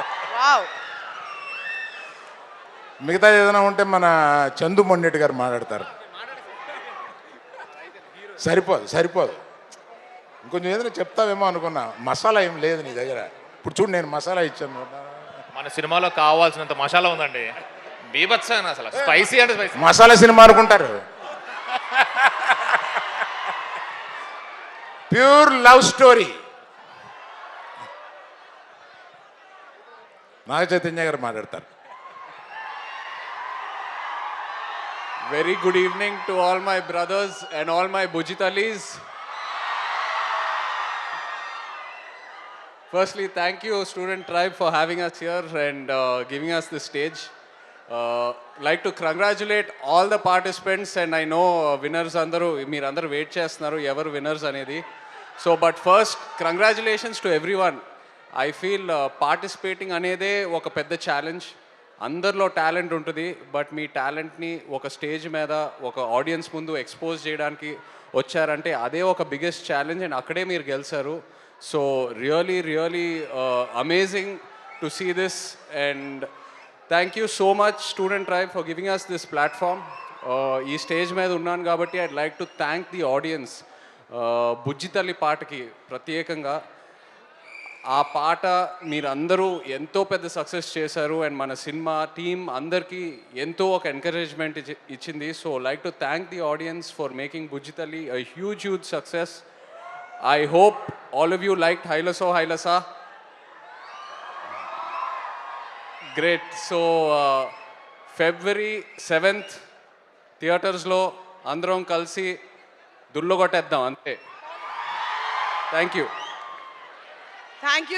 Wow. మిగతా ఏదైనా ఉంటే మన చందు మొండెట్టి గారు మాట్లాడతారు. సరిపోదు సరిపోదు. ఇంకొంచెం ఏదైనా చెప్తావేమో అనుకున్నా. మసాలా ఏం లేదు నీ దగ్గర. ఇప్పుడు చూడు నేను మసాలా ఇచ్చాను. మన సినిమాలో కావాల్సినంత మసాలా ఉందండి. బీభత్సంగా అసలు. స్పైసీ అంటే స్పైసీ. మసాలా సినిమా అనుకుంటారు. Pure love story. నాగచైతన్య గారు మాట్లాడతారు. Very good evening to all my brothers and all my బుజితలీస్ firstly thank you student tribe for having us here and giving us the stage like to congratulate all the participants and I know winners అందరూ మీరు అందరూ wait చేస్తున్నారు ఎవరు winners అనేది. So but first congratulations to everyone I feel participating అనేదే ఒక పెద్ద challenge అందరిలో టాలెంట్ ఉంటుంది బట్ మీ టాలెంట్ని ఒక స్టేజ్ మీద ఒక ఆడియన్స్ ముందు ఎక్స్పోజ్ చేయడానికి వచ్చారంటే అదే ఒక బిగ్గెస్ట్ ఛాలెంజ్ అండ్ అక్కడే మీరు గెలిచారు. So really really amazing to see this and thank you so much student tribe for giving us this platform ఈ స్టేజ్ మీద ఉన్నాను కాబట్టి I'd like to thank the audience Bujji Thalli పాటకి ప్రత్యేకంగా ఆ పాట మీరందరూ ఎంతో పెద్ద సక్సెస్ చేశారు. అండ్ మన సినిమా టీం అందరికీ ఎంతో ఒక ఎంకరేజ్మెంట్ ఇచ్చింది. So like to thank the audience for making Bujji Thalli a huge huge success I hope all of you like Hailesso Hailessa great so February seventh థియేటర్స్లో అందరం కలిసి దుల్లగొట్టేద్దాం అంతే. Thank you thank you